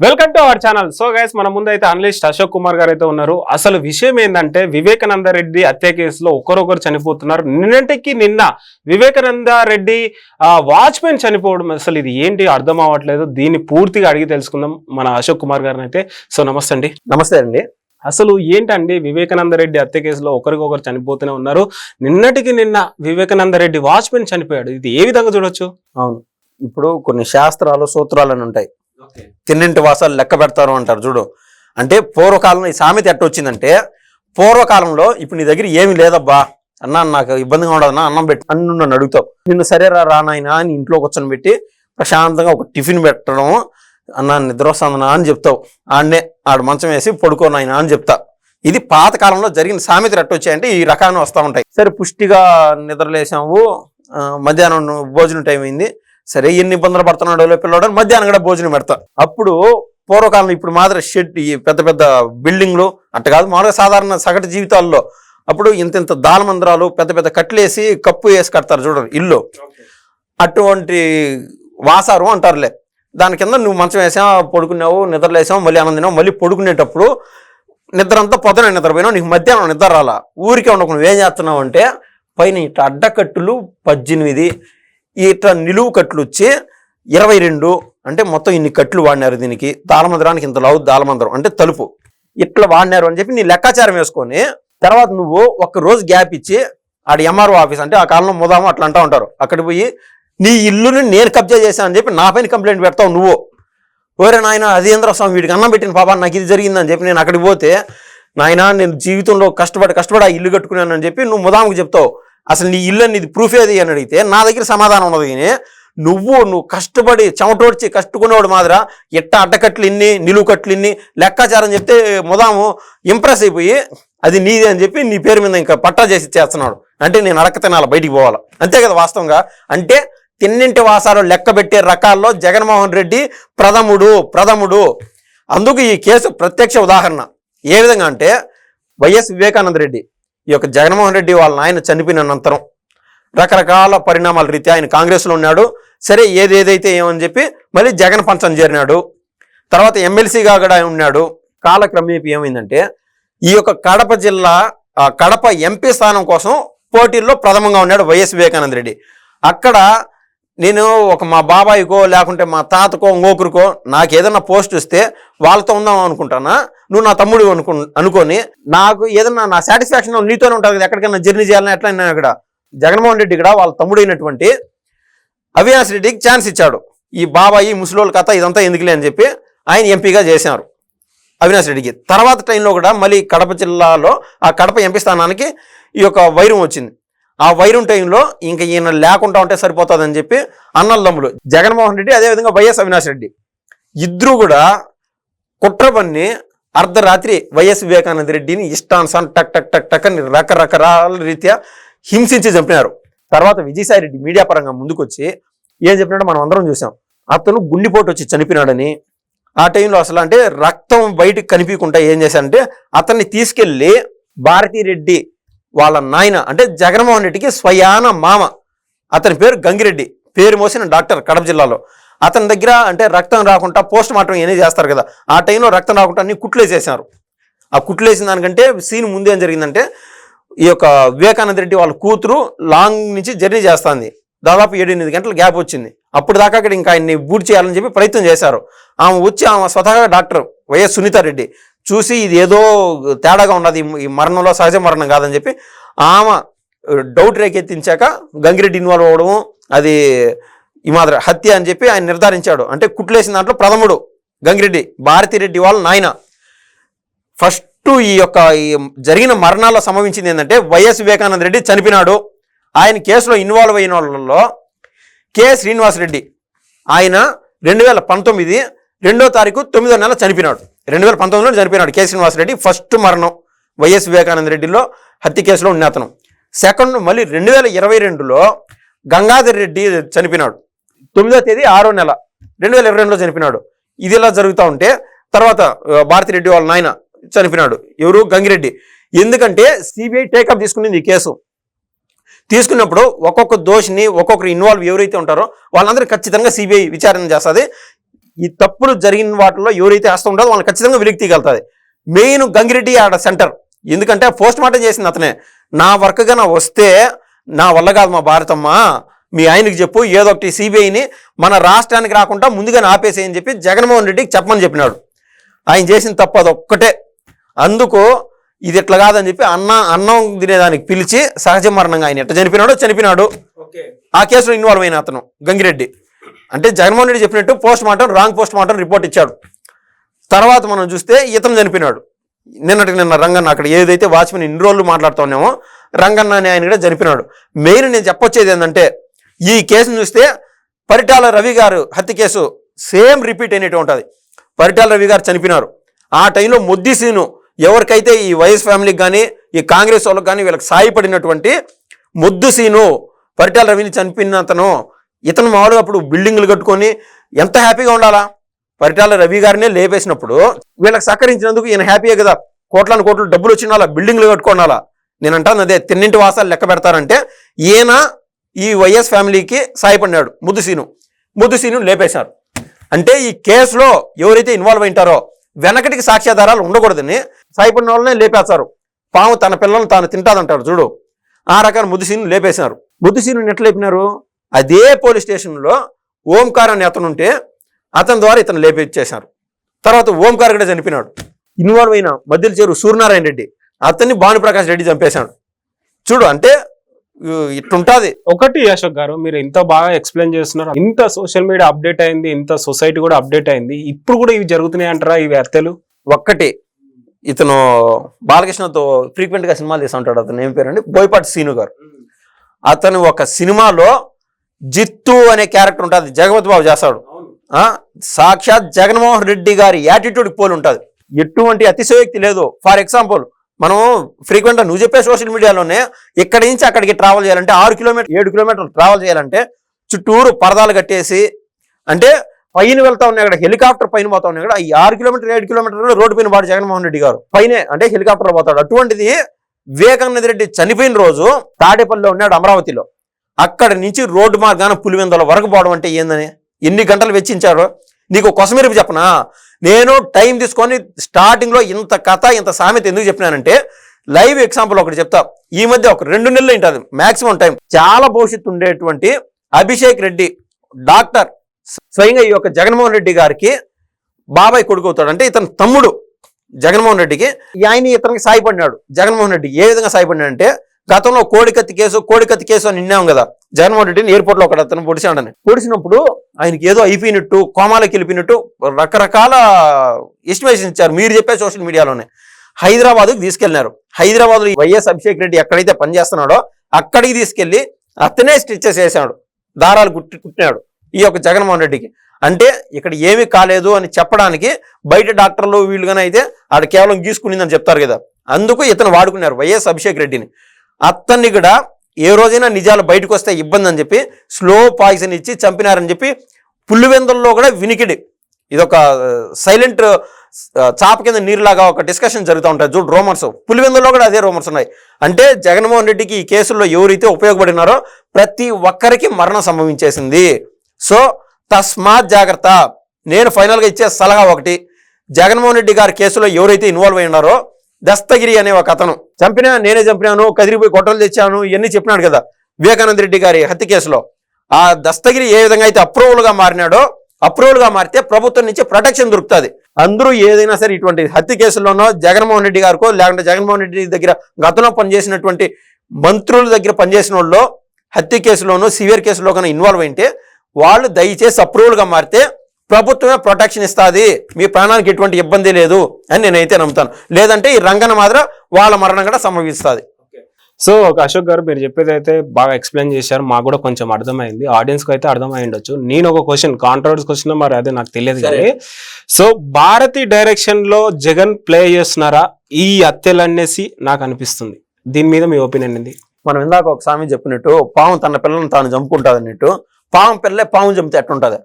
Welcome to our channel so guys మన ముందు అయితే అనలిస్ట్ అశోక్ కుమార్ గారు అయితే ఉన్నారు. అసలు విషయం ఏంటంటే వివేకానంద రెడ్డి హత్య కేసులో ఒకరొకరు చనిపోతున్నారు. నిన్నటికి నిన్న వివేకానంద రెడ్డి వాచ్మెన్ చనిపోవడం అసలు ఇది ఏంటి? అర్థం అవ్వట్లేదు. దీన్ని పూర్తిగా అడిగి తెలుసుకుందాం మన అశోక్ కుమార్ గారిని అయితే సో నమస్తే అండి. నమస్తే అండి. అసలు ఏంటండి? వివేకానంద రెడ్డి హత్య కేసులో ఒకరికొకరు చనిపోతూనే ఉన్నారు. నిన్నటికి నిన్న వివేకానంద రెడ్డి వాచ్మెన్ చనిపోయాడు. ఇది ఏ విధంగా చూడొచ్చు? అవును. ఇప్పుడు కొన్ని శాస్త్రాలు సూత్రాలు అని ఉంటాయి. తిన్నింటి వాసాలు లెక్క పెడతారు అంటారు చూడు. అంటే పూర్వకాలంలో ఈ సామెత ఎట్ట వచ్చిందంటే పూర్వకాలంలో ఇప్పుడు నీ దగ్గర ఏమి లేదబ్బా. అన్న నాకు ఇబ్బందిగా ఉండదన్నా అన్నం పెట్టి అన్ను నన్ను అడుగుతావు. నిన్ను సరేరా రానాయనా అని ఇంట్లో కూర్చొని పెట్టి ప్రశాంతంగా ఒక టిఫిన్ పెట్టడం అన్న నిద్ర వస్తుందనా అని చెప్తావు. ఆడనే ఆడు మంచం వేసి పడుకోనాయనా అని చెప్తా. ఇది పాత కాలంలో జరిగిన సామెతలు ఎట్ట వచ్చాయంటే ఈ రకాన్ని వస్తూ ఉంటాయి. సరే పుష్టిగా నిద్రలేసాము మధ్యాహ్నం భోజనం టైం అయింది. సరే ఎన్ని ఇబ్బందులు పడుతున్నాడో పిల్లడు మధ్యాహ్నం కూడా భోజనం పెడతా. అప్పుడు పూర్వకాలం ఇప్పుడు మాదిరి షెడ్ ఈ పెద్ద పెద్ద బిల్డింగ్లు అట్ట కాదు మామూలుగా సాధారణ సగటు జీవితాల్లో అప్పుడు ఇంత ఇంత దాలమందిరాలు పెద్ద పెద్ద కట్లేసి కప్పు వేసి కడతారు చూడరు ఇల్లు. అటువంటి వాసారు అంటారులే. దాని కింద నువ్వు మంచం వేసావు పడుకున్నావు నిద్రలేసావు మళ్ళీ ఆనందినావు మళ్ళీ పడుకునేటప్పుడు నిద్ర అంతా పొద్దున నిద్రపోయినావు నీకు మధ్యాహ్నం నిద్ర రాలా. ఊరికే ఉండకుండా ఏం చేస్తున్నావు అంటే పైన ఇట్లా అడ్డకట్టులు పద్దెనిమిది ఇట్లా నిలువు కట్లు వచ్చి ఇరవై రెండు అంటే మొత్తం ఇన్ని కట్లు వాడినారు దీనికి. దాలమందిరానికి ఇంత లావు దాలమందిరం అంటే తలుపు. ఇట్లా వాడినారు అని చెప్పి నీ లెక్కాచారం వేసుకొని తర్వాత నువ్వు ఒక రోజు గ్యాప్ ఇచ్చి ఆడ ఎంఆర్ఓ ఆఫీస్ అంటే ఆ కాలంలో ముదాము అట్లా అంటూ ఉంటారు. అక్కడికి పోయి నీ ఇల్లుని నేను కబ్జా చేశాను అని చెప్పి నా పైన కంప్లైంట్ పెడతావు నువ్వు. ఓరే నాయన అదేంద్ర స్వామి వీడికి అన్నం పెట్టిన పాప నాకు ఇది జరిగిందని చెప్పి నేను అక్కడికి పోతే నాయన నేను జీవితంలో కష్టపడి కష్టపడి ఆ ఇల్లు కట్టుకున్నాను అని చెప్పి నువ్వు ముదాముకు చెప్తావు. అసలు నీ ఇల్లు అనేది ప్రూఫ్ ఏది అని అడిగితే నా దగ్గర సమాధానం ఉన్నది కానీ నువ్వు నువ్వు కష్టపడి చెమటోడ్చి కట్టుకునేవాడు మాదిరా ఎట్ట అడ్డకట్లు ఇన్ని నిలువు కట్లు ఇన్ని లెక్కాచారం చెప్తే ముదాము ఇంప్రెస్ అయిపోయి అది నీదే అని చెప్పి నీ పేరు మీద ఇంకా పట్టా చేసి చేస్తున్నాడు. అంటే నేను అడక తినాలి బయటికి పోవాలా. అంతే కదా వాస్తవంగా? అంటే తిన్నింటి వాసాలు లెక్క పెట్టే రకాల్లో జగన్మోహన్ రెడ్డి ప్రథముడు ప్రథముడు. అందుకు ఈ కేసు ప్రత్యక్ష ఉదాహరణ. ఏ విధంగా అంటే వైఎస్ వివేకానంద రెడ్డి ఈ యొక్క జగన్మోహన్ రెడ్డి వాళ్ళ నాయన చనిపోయిన అనంతరం రకరకాల పరిణామాల రీత్యా ఆయన కాంగ్రెస్లో ఉన్నాడు. సరే ఏది ఏదైతే ఏమని చెప్పి మళ్ళీ జగన్ పంచం చేరినాడు. తర్వాత ఎమ్మెల్సీగా కూడా ఉన్నాడు. కాలక్రమేపీ ఏమైందంటే ఈ యొక్క కడప జిల్లా ఆ కడప ఎంపీ స్థానం కోసం పోటీల్లో ప్రథమంగా ఉన్నాడు వైఎస్ వివేకానంద రెడ్డి. అక్కడ నేను ఒక మా బాబాయికో లేకుంటే మా తాతకో ఇంకొకరికో నాకు ఏదైనా పోస్ట్ ఇస్తే వాళ్ళతో ఉందాం అనుకుంటానా? నువ్వు నా తమ్ముడు అనుకు అనుకొని నాకు ఏదన్నా నా సాటిస్ఫాక్షన్ నీతోనే ఉంటుంది కదా ఎక్కడికైనా జర్నీ చేయాలని ఎట్లా నేను ఇక్కడ. జగన్మోహన్ రెడ్డి ఇక్కడ వాళ్ళ తమ్ముడైనటువంటి అవినాష్ రెడ్డికి ఛాన్స్ ఇచ్చాడు. ఈ బాబాయి ముసలోళ్ళ కథ ఇదంతా ఎందుకులే అని చెప్పి ఆయన ఎంపీగా చేశారు అవినాష్ రెడ్డికి. తర్వాత టైంలో కూడా మళ్ళీ కడప జిల్లాలో ఆ కడప ఎంపీ స్థానానికి ఈ యొక్క వైరం వచ్చింది. ఆ వైరం టైంలో ఇంకా ఈయన లేకుండా ఉంటే సరిపోతుందని చెప్పి అన్నల్లమ్ములు. జగన్మోహన్ రెడ్డి అదేవిధంగా వైఎస్ అవినాష్ రెడ్డి. ఇద్దరు కూడా కుట్ర పన్ని అర్ధరాత్రి వైఎస్ వివేకానంద రెడ్డిని ఇష్టానుసారం టక్ టక్ టక్ టక్ అని రకరకరాల రీత్యా హింసించి చంపినారు. తర్వాత విజయసాయి రెడ్డి మీడియా పరంగా ముందుకొచ్చి ఏం చెప్పినాడో మనం అందరం చూసాం. అతను గుండెపోటు వచ్చి చనిపోయినాడని ఆ టైంలో అసలు అంటే రక్తం బయటకు కనిపించకుండా ఏం చేశారంటే అతన్ని తీసుకెళ్ళి భారతీరెడ్డి వాళ్ళ నాయన అంటే జగన్మోహన్ రెడ్డికి స్వయాన మామ. అతని పేరు గంగిరెడ్డి. పేరు మోసిన డాక్టర్ కడప జిల్లాలో. అతని దగ్గర అంటే రక్తం రాకుండా పోస్ట్ మార్టం ఏమీ చేస్తారు కదా ఆ టైంలో రక్తం రాకుండా అన్ని కుట్లేసేసారు ఆ కుట్లేసిన దానికంటే సీన్ ముందు ఏం జరిగిందంటే ఈ యొక్క వివేకానంద రెడ్డి వాళ్ళ కూతురు లాంగ్ నుంచి జర్నీ చేస్తుంది. దాదాపు ఏడెనిమిది గంటల గ్యాప్ వచ్చింది. అప్పుడు దాకా అక్కడ ఇంకా ఆయన్ని బూట్ చేయాలని చెప్పి ప్రయత్నం చేశారు. ఆమె వచ్చి ఆమె స్వతహాగా డాక్టర్ వైఎస్ సునీతారెడ్డి. చూసి ఇది ఏదో తేడాగా ఉన్నది ఈ- మరణంలో సహజ మరణం కాదని చెప్పి ఆమె డౌట్ రేకెత్తించాక గంగిరెడ్డి ఇన్వాల్వ్ అవ్వడము అది ఈ మాదిరి హత్య అని చెప్పి ఆయన నిర్ధారించాడు. అంటే కుట్లేసిన దాంట్లో ప్రథముడు గంగిరెడ్డి భారతిరెడ్డి వాళ్ళ నాయన. ఫస్ట్ ఈ యొక్క ఈ జరిగిన మరణాల్లో సంభవించింది ఏంటంటే వైఎస్ వివేకానంద రెడ్డి చనిపోయినాడు. ఆయన కేసులో ఇన్వాల్వ్ అయిన వాళ్ళలో కె. శ్రీనివాసరెడ్డి. ఆయన రెండు వేల పంతొమ్మిది రెండో తారీఖు తొమ్మిదో నెల చనిపోయినాడు. రెండు వేల పంతొమ్మిదిలో చనిపోయినాడు కె శ్రీనివాసరెడ్డి. ఫస్ట్ మరణం వైఎస్ వివేకానంద రెడ్డిలో హత్య కేసులో ఉన్న అతను. సెకండ్ మళ్ళీ రెండు వేల ఇరవై రెండులో గంగాధర్ రెడ్డి చనిపోయినాడు. తొమ్మిదో తేదీ ఆరో నెల రెండు వేల ఇరవై రెండులో చనిపోయినాడు. ఇది ఇలా జరుగుతూ ఉంటే తర్వాత భారతిరెడ్డి వాళ్ళ నాయన చనిపోయినాడు. ఎవరు? గంగిరెడ్డి. ఎందుకంటే సిబిఐ టేకప్ తీసుకునింది ఈ కేసు. తీసుకున్నప్పుడు ఒక్కొక్క దోషిని ఒక్కొక్కరు ఇన్వాల్వ్ ఎవరైతే ఉంటారో వాళ్ళందరూ ఖచ్చితంగా సిబిఐ విచారణ చేస్తుంది. ఈ తప్పులు జరిగిన వాటిలో ఎవరైతే హస్తం ఉంటుందో వాళ్ళని ఖచ్చితంగా వెలికి తీయగలుగుతుంది. మెయిన్ గంగిరెడ్డి ఆడ సెంటర్. ఎందుకంటే పోస్ట్ మార్టం చేసింది అతనే. నా వర్క్గా నా వస్తే నా వల్ల కాదు మా భారతమ్మ. మీ ఆయనకి చెప్పు ఏదో ఒకటి సిబిఐని మన రాష్ట్రానికి రాకుండా ముందుగానే ఆపేసేయని చెప్పి జగన్మోహన్ రెడ్డికి చెప్పమని చెప్పినాడు. ఆయన చేసిన తప్పు అదొక్కటే. అందుకు ఇది ఇట్లా కాదని చెప్పి అన్న అన్నం తినేదానికి పిలిచి సహజ మరణంగా ఆయన ఎట్లా చనిపోయినాడో చనిపోయినాడు. ఆ కేసులో ఇన్వాల్వ్ అయిన అతను గంగిరెడ్డి. అంటే జగన్మోహన్ రెడ్డి చెప్పినట్టు post mortem wrong post mortem report ఇచ్చాడు. తర్వాత మనం చూస్తే ఇతను చనిపోయినాడు. నిన్నటికి నిన్న రంగన్న అక్కడ ఏదైతే వాచ్మెన్ ఇన్ని రోజులు మాట్లాడుతున్నామో రంగన్న అనే ఆయన కూడా చనిపోయినాడు. మెయిన్ నేను చెప్పొచ్చేది ఏంటంటే ఈ కేసును చూస్తే పరిటాల రవి గారు హత్య కేసు సేమ్ రిపీట్ అయినట్టు ఉంటుంది. పరిటాల రవి గారు చనిపోయినారు. ఆ టైంలో మొద్ది సీను ఎవరికైతే ఈ వైఎస్ ఫ్యామిలీకి కానీ ఈ కాంగ్రెస్ వాళ్ళకి కానీ వీళ్ళకి సాయపడినటువంటి ముద్దు సీను పరిటాల రవిని చనిపోయిన అతను ఇతను మామూలుగా అప్పుడు బిల్డింగ్లు కట్టుకొని ఎంత హ్యాపీగా ఉండాలా? పరిటాల రవి గారినే లేపేసినప్పుడు వీళ్ళకి సహకరించినందుకు ఈయన హ్యాపీయే కదా. కోట్లను కోట్లు డబ్బులు వచ్చిన బిల్డింగ్లు కట్టుకోనాలా నేను అంటాను అదే తిన్నింటి వాసాలు లెక్క పెడతారంటే ఈయన ఈ వైఎస్ ఫ్యామిలీకి సాయపడినాడు ముద్దుసీను ముద్దుసీను లేపేశారు. అంటే ఈ కేసులో ఎవరైతే ఇన్వాల్వ్ అయింటారో వెనకటికి సాక్ష్యాధారాలు ఉండకూడదని సాయపడిన వాళ్ళనే లేపేస్తారు. పాము తన పిల్లలను తాను తింటాదంటారు చూడు. ఆ రకాల ముద్దుసీను లేపేశారు. ముద్దుసీను ఎట్లా లేపినారు? అదే పోలీస్ స్టేషన్లో ఓంకార్ అనే అతను ఉంటే అతని ద్వారా ఇతను లేపించేశారు తర్వాత ఓంకార్ కూడా చనిపోయినాడు. ఇన్వాల్వ్ అయిన మధ్యలో చేరు సూర్యనారాయణ రెడ్డి అతన్ని భానుప్రకాష్ రెడ్డి చంపేశాడు. చూడు అంటే ఇట్లుంటాది. ఒకటి అశోక్ గారు మీరు ఇంత బాగా ఎక్స్ప్లెయిన్ చేస్తున్నారు. ఇంత సోషల్ మీడియా అప్డేట్ అయింది ఇంత సొసైటీ కూడా అప్డేట్ అయింది. ఇప్పుడు కూడా ఇవి జరుగుతున్నాయి అంటారా ఇవి హత్యలు ఒక్కటి ఇతను బాలకృష్ణతో ఫ్రీక్వెంట్గా సినిమాలు తీస్తూ ఉంటాడు. అతను ఏం పేరండి? బోయపాటి సీను గారు. అతను ఒక సినిమాలో జిత్తు అనే క్యారెక్టర్ ఉంటుంది. జగపతి బాబు చేస్తాడు. ఆ, సాక్షాత్ జగన్మోహన్ రెడ్డి గారి యాటిట్యూడ్ పోలి ఉంటుంది. ఎటువంటి అతిశయోక్తి లేదు. ఫర్ ఎగ్జాంపుల్ మనం ఫ్రీక్వెంట్ నువ్వు చెప్పే సోషల్ మీడియాలోనే ఇక్కడి నుంచి అక్కడికి ట్రావెల్ చేయాలంటే ఆరు కిలోమీటర్ ఏడు కిలోమీటర్లు ట్రావెల్ చేయాలంటే చుట్టూరు పరదాలు కట్టేసి అంటే పైన వెళ్తా ఉన్నాయి అక్కడ హెలికాప్టర్ పైన పోతా ఉన్నాయి అక్కడ ఈ ఆరు కిలోమీటర్ ఏడు కిలోమీటర్లు రోడ్డు పైన పాడు జగన్మోహన్ రెడ్డి గారు. పైనే అంటే హెలికాప్టర్ పోతాడు. అటువంటిది వివేకానంద రెడ్డి చనిపోయిన రోజు తాడేపల్లిలో ఉన్నాడు అమరావతిలో. అక్కడి నుంచి రోడ్డు మార్గాన పులివెందుల వరకు పోవడం అంటే ఏందని? ఎన్ని గంటలు వెచ్చించారు? నీకు కొసమెరుపు చెప్పనా? నేను టైం తీసుకొని స్టార్టింగ్లో ఇంత కథ ఇంత సామెత ఎందుకు చెప్పినానంటే లైవ్ ఎగ్జాంపుల్ ఒకటి చెప్తా. ఈ మధ్య ఒక రెండు నెలలు ఉంటుంది మాక్సిమం టైం. చాలా భవిష్యత్తు ఉండేటువంటి అభిషేక్ రెడ్డి డాక్టర్ స్వయంగా ఈ యొక్క జగన్మోహన్ రెడ్డి గారికి బాబాయ్ కొడుకు అవుతాడు. అంటే ఇతని తమ్ముడు జగన్మోహన్ రెడ్డికి. ఆయన ఇతనికి సాయపడినాడు. జగన్మోహన్ రెడ్డి ఏ విధంగా సాయపడినాడంటే గతంలో కోడికత్తి కేసు కోడికత్తి కేసు అని నిన్నాం కదా. జగన్మోహన్ రెడ్డిని ఎయిర్పోర్ట్లో ఒకటి అతను పొడిచాడని పొడిచినప్పుడు ఆయనకి ఏదో అయిపోయినట్టు కోమాలకి వెళ్ళిపోయినట్టు రకరకాల ఎస్టిమేషన్ ఇచ్చారు. మీరు చెప్పే సోషల్ మీడియాలోనే హైదరాబాద్కి తీసుకెళ్ళినారు హైదరాబాద్ వైఎస్ అభిషేక్ రెడ్డి ఎక్కడైతే పనిచేస్తున్నాడో అక్కడికి తీసుకెళ్ళి అతనే స్టిచ్చెస్ వేసాడు. దారాలు కుట్టి కుట్టినాడు ఈ యొక్క జగన్మోహన్ రెడ్డికి. అంటే ఇక్కడ ఏమీ కాలేదు అని చెప్పడానికి బయట డాక్టర్లు వీళ్ళుగానే అయితే ఆడ కేవలం గీసుకునిందని చెప్తారు కదా. అందుకు ఇతను వాడుకున్నారు వైఎస్ అభిషేక్ రెడ్డిని. అతన్ని కూడా ఏ రోజైనా నిజాలు బయటకు వస్తే ఇబ్బంది అని చెప్పి స్లో పాయిజన్ ఇచ్చి చంపినారని చెప్పి పుల్లివెందుల్లో కూడా వినికిడి. ఇదొక సైలెంట్ చాప కింద నీరులాగా ఒక డిస్కషన్ జరుగుతూ ఉంటాయి చూడు రోమర్స్. పులివెందులో కూడా అదే రోమర్స్ ఉన్నాయి. అంటే జగన్మోహన్ రెడ్డికి ఈ కేసుల్లో ఎవరైతే ఉపయోగపడినారో ప్రతి ఒక్కరికి మరణం సంభవించేసింది. సో తస్మాత్ జాగ్రత్త. నేను ఫైనల్గా ఇచ్చే సలహా ఒకటి. జగన్మోహన్ రెడ్డి గారి కేసులో ఎవరైతే ఇన్వాల్వ్ అయి ఉన్నారో దస్తగిరి అనే ఒక అతను. చంపినా నేనే చంపినాను కదిరిపోయి కొట్టలు తెచ్చాను ఇవన్నీ చెప్పినాడు కదా వివేకానంద రెడ్డి గారి హత్య కేసులో. ఆ దస్తగిరి ఏ విధంగా అయితే అప్రూవల్గా మారినాడో అప్రూవల్గా మారితే ప్రభుత్వం నుంచి ప్రొటెక్షన్ దొరుకుతుంది. అందరూ ఏదైనా సరే ఇటువంటి హత్య కేసుల్లోనో జగన్మోహన్ రెడ్డి గారికో లేకుంటే జగన్మోహన్ రెడ్డి దగ్గర గతంలో పనిచేసినటువంటి మంత్రుల దగ్గర పనిచేసిన వాళ్ళు హత్య కేసులోనో సివియర్ కేసులో కన్నా ఇన్వాల్వ్ అయితే వాళ్ళు దయచేసి అప్రూవల్గా మారితే ప్రభుత్వమే ప్రొటెక్షన్ ఇస్తుంది. మీ ప్రాణానికి ఎటువంటి ఇబ్బంది లేదు అని నేనైతే నమ్ముతాను. లేదంటే ఈ రంగన మాత్రం వాళ్ళ మరణం కూడా సంభవిస్తుంది. సో ఒక అశోక్ గారు మీరు చెప్పేది అయితే బాగా ఎక్స్ప్లెయిన్ చేశారు. మాకు కూడా కొంచెం అర్థమైంది. ఆడియన్స్కి అయితే అర్థమై ఉండొచ్చు. నేను ఒక క్వశ్చన్ కాంట్రవర్స్ క్వశ్చన్ మరి అదే నాకు తెలియదు. కానీ సో భారతి డైరెక్షన్లో జగన్ ప్లే చేస్తున్నారా? ఈ హత్యలు అనేసి నాకు అనిపిస్తుంది. దీని మీద మీ ఒపీనియన్ ఏంది? మనం ఇందాక ఒక సామెత చెప్పినట్టు పాము తన పిల్లలను తాను చంపుకుంటుంది అన్నట్టు పాము పిల్లలే పాము చంపితే ఎట్టుంటది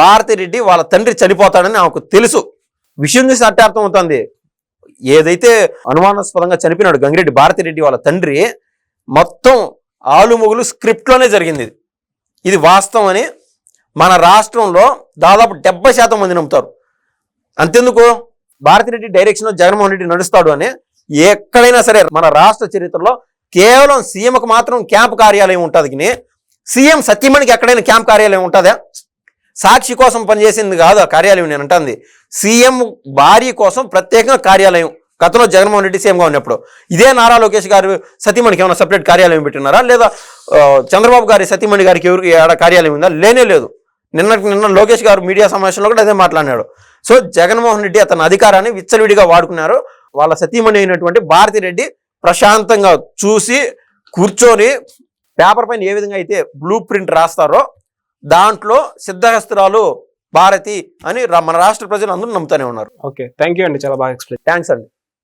భారతి రెడ్డి వాళ్ళ తండ్రి చనిపోతాడని ఆమెకు తెలుసు. విషయం చూసి అట్టే అర్థం అవుతుంది. ఏదైతే అనుమానాస్పదంగా చనిపోయినాడు గంగిరెడ్డి భారతి రెడ్డి వాళ్ళ తండ్రి మొత్తం ఆలుమొగులు స్క్రిప్ట్లోనే జరిగింది ఇది. ఇది వాస్తవం అని మన రాష్ట్రంలో దాదాపు డెబ్బై శాతం మంది నమ్ముతారు. అంతెందుకు? భారతిరెడ్డి డైరెక్షన్ జగన్మోహన్ రెడ్డి నడుస్తాడు అని ఎక్కడైనా సరే మన రాష్ట్ర చరిత్రలో కేవలం సీఎంకు మాత్రం క్యాంప్ కార్యాలయం ఉంటుంది కానీ. సీఎం సత్యమణికి ఎక్కడైనా క్యాంప్ కార్యాలయం ఉంటుందా? సాక్షి కోసం పనిచేసింది కాదు ఆ కార్యాలయం నేను అంటుంది. సీఎం భార్య కోసం ప్రత్యేకంగా కార్యాలయం. గతంలో జగన్మోహన్ రెడ్డి సీఎంగా ఉన్నప్పుడు. ఇదే నారా లోకేష్ గారు సతీమణికి ఏమైనా సపరేట్ కార్యాలయం పెట్టినారా? లేదా చంద్రబాబు గారి సతీమణి గారికి ఎవరికి ఆడ కార్యాలయం ఉందా? లేనే లేదు. నిన్న నిన్న లోకేష్ గారు మీడియా సమావేశంలో కూడా అదే మాట్లాడినాడు. సో జగన్మోహన్ రెడ్డి అతని అధికారాన్ని విచ్చలవిడిగా వాడుకున్నారు. వాళ్ళ సతీమణి అయినటువంటి భారతి రెడ్డి ప్రశాంతంగా చూసి కూర్చొని పేపర్ పైన ఏ విధంగా అయితే బ్లూ ప్రింట్ రాస్తారో దాంట్లో సిద్ధహస్తురాలు భారతి అని మన రాష్ట్ర ప్రజలు అందరూ నమ్ముతూనే ఉన్నారు. ఓకే థ్యాంక్ యూ అండి చాలా బాగా ఎక్స్ప్లెయిన్ థ్యాంక్స్ అండి.